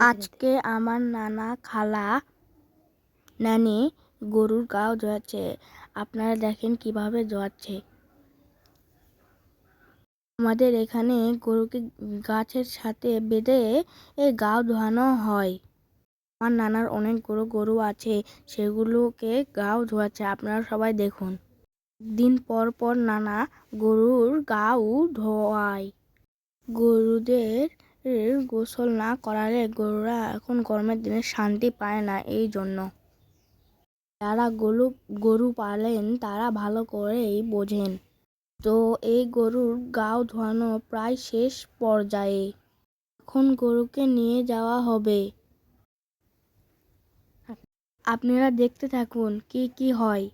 আজকে আমার নানা খালা নানি গরুর গাও ধোয়াচ্ছে আপনারা দেখেন কীভাবে ধোয়াচ্ছে আমাদের এখানে গরুকে গাছের সাথে বেঁধে এ গাও ধোয়ানো হয়। আমার নানার অনেক গরু গরু আছে, সেগুলোকে গাও ধোয়াচ্ছে। আপনারা সবাই দেখুন। দিন পর পর নানা গরুর গাও ধোয়ায়। গরুদের গোসল না করালে গরুরা এখন গরমের দিনে শান্তি পায় না এই জন্য। যারা গরু গরু পালেন তারা ভালো করেই বোঝেন। তো এই গরুর গাও ধোয়ানো প্রায় শেষ পর্যায়ে। এখন গরুকে নিয়ে যাওয়া হবে। আপনারা দেখতে থাকুন কি কি হয়।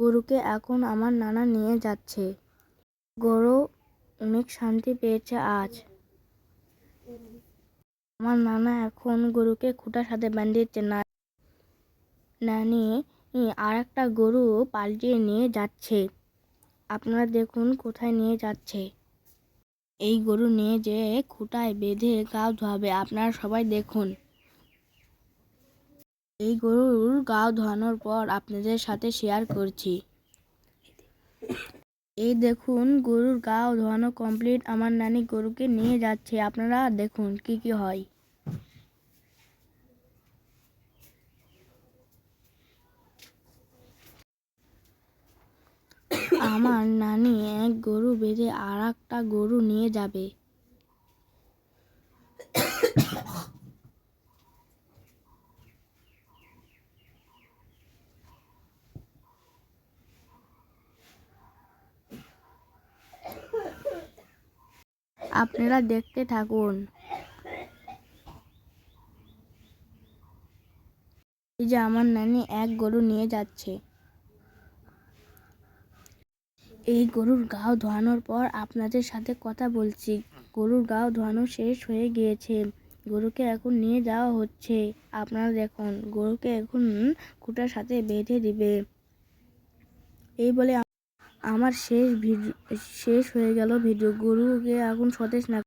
গরুকে এখন আমার নানা নিয়ে যাচ্ছে। গরু অনেক শান্তি পেয়েছে আজ। আমার নানা এখন গরুকে খুঁটার সাথে বান্ধিয়েছে না নানি আর একটা গরু পাল্টিয়ে নিয়ে যাচ্ছে। আপনারা দেখুন কোথায় নিয়ে যাচ্ছে। এই গরু নিয়ে যে খুঁটায় বেঁধে গাও ধোয়াবে, আপনারা সবাই দেখুন। এই গরুর গাও ধোয়ানোর পর আপনাদের সাথে শেয়ার করছি। এই দেখুন, গরুর গাও ধোয়ানো কমপ্লিট আমার নানি গরুকে নিয়ে যাচ্ছে। আপনারা দেখুন কি কি হয়। আমার নানি এক গরু বেঁধে আর একটা গরু নিয়ে যাবে। আপনারা দেখতে থাকুন। এই যে আমার নানি এক গরু নিয়ে যাচ্ছে। এই গরুর গাও ধোয়ানোর পর আপনাদের সাথে কথা বলছি। গরুর গাও ধোয়ানো শেষ হয়ে গিয়েছে। গরুকে এখন নিয়ে যাওয়া হচ্ছে। আপনারা দেখুন, গরুকে এখন খুঁটার সাথে বেঁধে দিবে। এই বলে আমার শেষ ভিডিও শেষ হয়ে গেল ভিডিও গরুকে এখন সতেজ না